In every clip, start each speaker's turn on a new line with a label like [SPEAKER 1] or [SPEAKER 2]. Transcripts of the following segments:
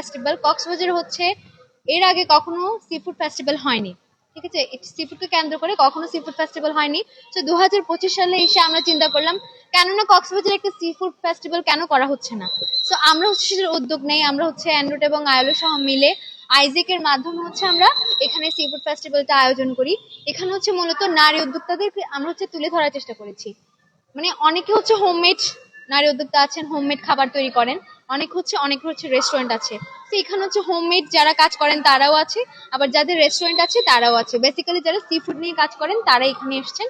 [SPEAKER 1] Festival কক্সবাজারে হচ্ছে, এর আগে কখনো সি ফুড ফেস্টিভ্যাল হয়নি, ঠিক আছে? সি ফুডকে কেন্দ্র করে কখনো সি ফুড ফেস্টিভ্যাল হয়নি। তো দু হাজার পঁচিশ সালে এসে আমরা চিন্তা করলাম, কেননা কক্সবাজারে একটা সি ফুড ফেস্টিভ্যাল কেন করা হচ্ছে না? তো আমরা হচ্ছে উদ্যোগ নেই, আমরা হচ্ছে অ্যান্ড্রয়েড এবং আয়োলো সহ মিলে আইজেকের মাধ্যমে হচ্ছে আমরা এখানে সি ফুড ফেস্টিভ্যালটা আয়োজন করি। এখানে হচ্ছে মূলত নারী উদ্যোক্তাদেরকে আমরা হচ্ছে তুলে ধরার চেষ্টা করেছি। মানে অনেকে হচ্ছে হোমমেড নারী উদ্যোক্তা আছেন হোমমেড খাবার তৈরি করেন। অনেক হচ্ছে অনেক হচ্ছে রেস্টুরেন্ট আছে। তো এখানে হচ্ছে হোমমেড যারা কাজ করেন, তারাও আছে। আবার যাদের রেস্টুরেন্ট আছে, তারাও আছে। বেসিক্যালি যারা সি ফুড নিয়ে কাজ করেন তারা এখানে এসছেন।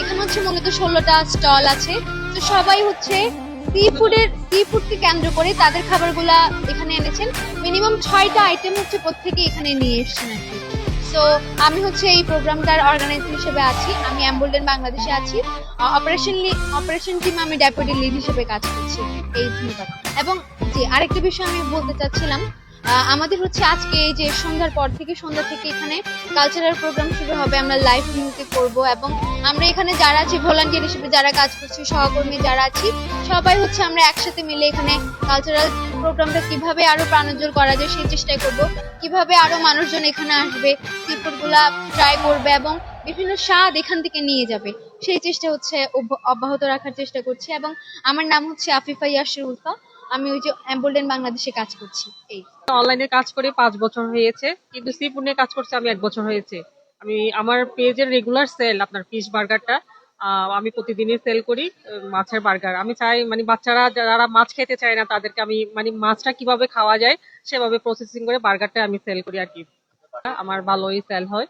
[SPEAKER 1] এখানে হচ্ছে মূলত ষোলোটা স্টল আছে। তো সবাই হচ্ছে সি ফুডের সি ফুডকে কেন্দ্র করে তাদের খাবারগুলা এখানে এনেছেন। মিনিমাম ছয়টা আইটেম হচ্ছে প্রত্যেকে এখানে নিয়ে এসেছেন আর কি। সো আমি হচ্ছে এই প্রোগ্রামটার অর্গানাইজার হিসেবে আছি। আমি অ্যাম্বুলেন্স বাংলাদেশে আছি। অপারেশন অপারেশন টিম আমি ডেপুটি লিড হিসেবে কাজ করছি। এই এবং জি আরেকটা বিষয় আমি বলতে চাচ্ছিলাম আমাদের হচ্ছে আজকে এই যে সন্ধ্যার পর থেকে, সন্ধ্যা থেকে এখানে কালচারাল প্রোগ্রাম শুরু হবে, আমরা লাইভ মিউজিক করব এবং আমরা এখানে যারা আছি ভলান্টিয়ার হিসেবে যারা কাজ করছি, সহকর্মী যারা আছি, সবাই হচ্ছে আমরা একসাথে মিলে এখানে কালচারাল প্রোগ্রামটা কীভাবে আরও প্রাণোজ্জ্বল করা যায় সেই চেষ্টা করব। কীভাবে আরও মানুষজন এখানে আসবে সিফুডগুলা ট্রাই করবে এবং বিভিন্ন স্বাদ এখান থেকে নিয়ে যাবে, সেই চেষ্টা হচ্ছে অব্যাহত রাখার চেষ্টা করছি এবং আমার নাম হচ্ছে আফিফা ইয়াসির উল্ফা। আমি ওই যে অ্যাম্বুলেন্স বাংলাদেশে কাজ করছি, এই।
[SPEAKER 2] অনলাইনে কাজ করে পাঁচ বছর হয়েছে, কিন্তু সি নিয়ে কাজ করছে আমি এক বছর হয়েছে। আমি, আমার পেজের রেগুলার সেল আপনার ফিশ বার্গারটা আমি প্রতিদিনই সেল করি মাছের বার্গার আমি চাই মানে বাচ্চারা, যারা মাছ খেতে চায় না, তাদেরকে আমি মানে মাছটা কীভাবে খাওয়া যায়, সেভাবে প্রসেসিং করে বার্গারটা আমি সেল করি আর কি। আমার ভালোই সেল হয়।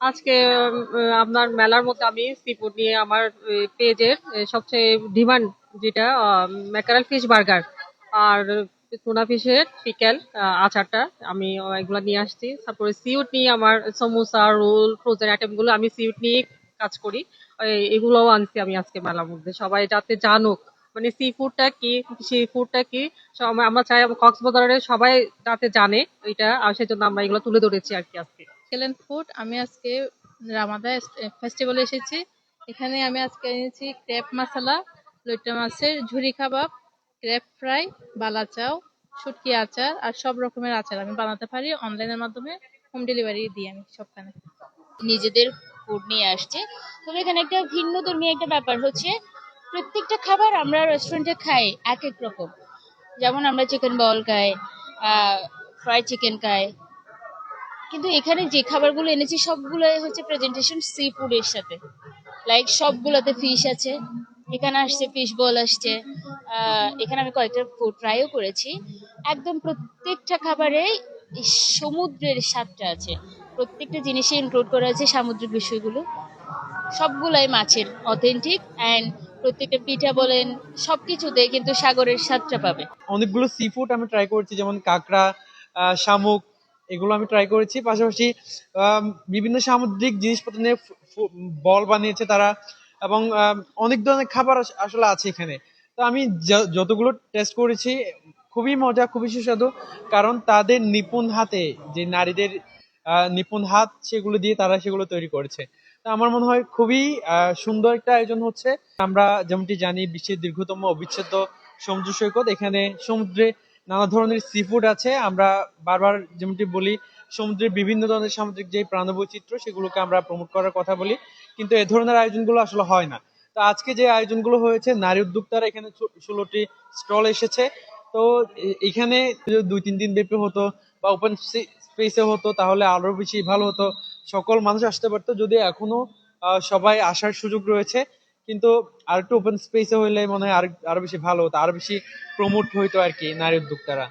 [SPEAKER 2] আজকে আপনার মেলার মধ্যে আমি সি ফুড নিয়ে আমার পেজের সবচেয়ে ডিমান্ড যেটা ম্যাকারাল ফিশ বার্গার আর টুনা ফিশের পিকেল আচারটা আমি এগুলো নিয়ে আসছি। তারপরে সিউট নিয়ে আমার সমোসা রোল ফ্রোজেন আইটেমগুলো আমি সিউট নিয়ে কাজ করি। এগুলোও আনছি আমি আজকে মেলার মধ্যে। সবাই যাতে জানুক মানে সি ফুডটা কি সি ফুডটা কি আমরা- চাই কক্সবাজারের সবাই যাতে জানে এটা, আর সেজন্য আমরা এগুলো তুলে ধরেছি আর কি আজকে।
[SPEAKER 3] এক্সেলেন্ট ফুড আমি আজকে রামাদা ফেস্টিভ্যালে এসেছি। এখানে আমি আজকে এনেছি ক্রেপ মশলা লইট্টা মাছের ঝুরি কাবাব ক্রেপ ফ্রাই, বালা চাও, শুটকি আচার আর সব রকমের আচার আমি বানাতে পারি অনলাইনের মাধ্যমে, হোম ডেলিভারি দিই আমি সবখানে।
[SPEAKER 4] নিজেদের ফুড নিয়ে আসছে। তবে এখানে একটা ভিন্ন ধর্মী একটা ব্যাপার হচ্ছে, প্রত্যেকটা খাবার আমরা রেস্টুরেন্টে খাই এক এক রকম। যেমন আমরা চিকেন বল খাই ফ্রাই চিকেন খাই। কিন্তু এখানে যে খাবারগুলো এনেছি সবগুলোই হচ্ছে প্রেজেন্টেশন সি ফুডের সাথে। লাইক সবগুলোতে ফিশ আছে। এখানে আসছে ফিশ বল আসছে। এখানে আমি কয়েকটা ফুড ট্রাইও করেছি। একদম প্রত্যেকটা খাবারে সমুদ্রের স্বাদটা আছে। প্রত্যেকটা জিনিসে ইনক্লুড করা আছে সামুদ্রিক বিষয়গুলো। সবগুলাই মাছের অথেন্টিক অ্যান্ড প্রত্যেকটা পিঠা বলেন সবকিছুতে কিন্তু সাগরের স্বাদটা পাবে।
[SPEAKER 5] অনেকগুলো সি ফুড আমি ট্রাই করেছি, যেমন কাঁকড়া শামুক, এগুলো আমি ট্রাই করেছি। পাশাপাশি বিভিন্ন সামুদ্রিক জিনিসপত্র নিয়ে বল বানিয়েছে তারা। এবং অনেক ধরনের খাবার আসলে আছে এখানে। তো আমি যতগুলো টেস্ট করেছি, খুবই মজা, খুবই সুস্বাদু। কারণ তাদের নিপুণ হাতে, যে নারীদের নিপুণ হাত, সেগুলো দিয়ে তারা সেগুলো তৈরি করেছে। তো আমার মনে হয় খুবই সুন্দর একটা আয়োজন হচ্ছে। আমরা যেমনটি জানি, বিশ্বের দীর্ঘতম অবিচ্ছেদ্য সমুদ্র সৈকত। এখানে সমুদ্রে নানা ধরনের সি ফুড আছে। আমরা বারবার যেমনটি বলি সমুদ্রের বিভিন্ন ধরনের সামুদ্রিক যে প্রাণবৈচিত্র্য সেগুলোকে আমরা প্রমোট করার কথা বলি, কিন্তু এ ধরনের আয়োজনগুলো আসলে হয় না। তো আজকে যে আয়োজনগুলো হয়েছে, নারী উদ্যোক্তারা এখানে ষোলোটি স্টল এসেছে। তো এখানে দুই তিন দিন ব্যাপী হতো বা ওপেন স্পেসে হতো, তাহলে আরও বেশি ভালো হতো। সকল মানুষ আসতে পারতো, যদি এখনও সবাই আসার সুযোগ রয়েছে। কিন্তু আর একটু ওপেন স্পেসে হইলে মনে হয় আরও বেশি ভালো হতো, আরও বেশি প্রমোট হইতো আর কি নারী উদ্যোক্তারা।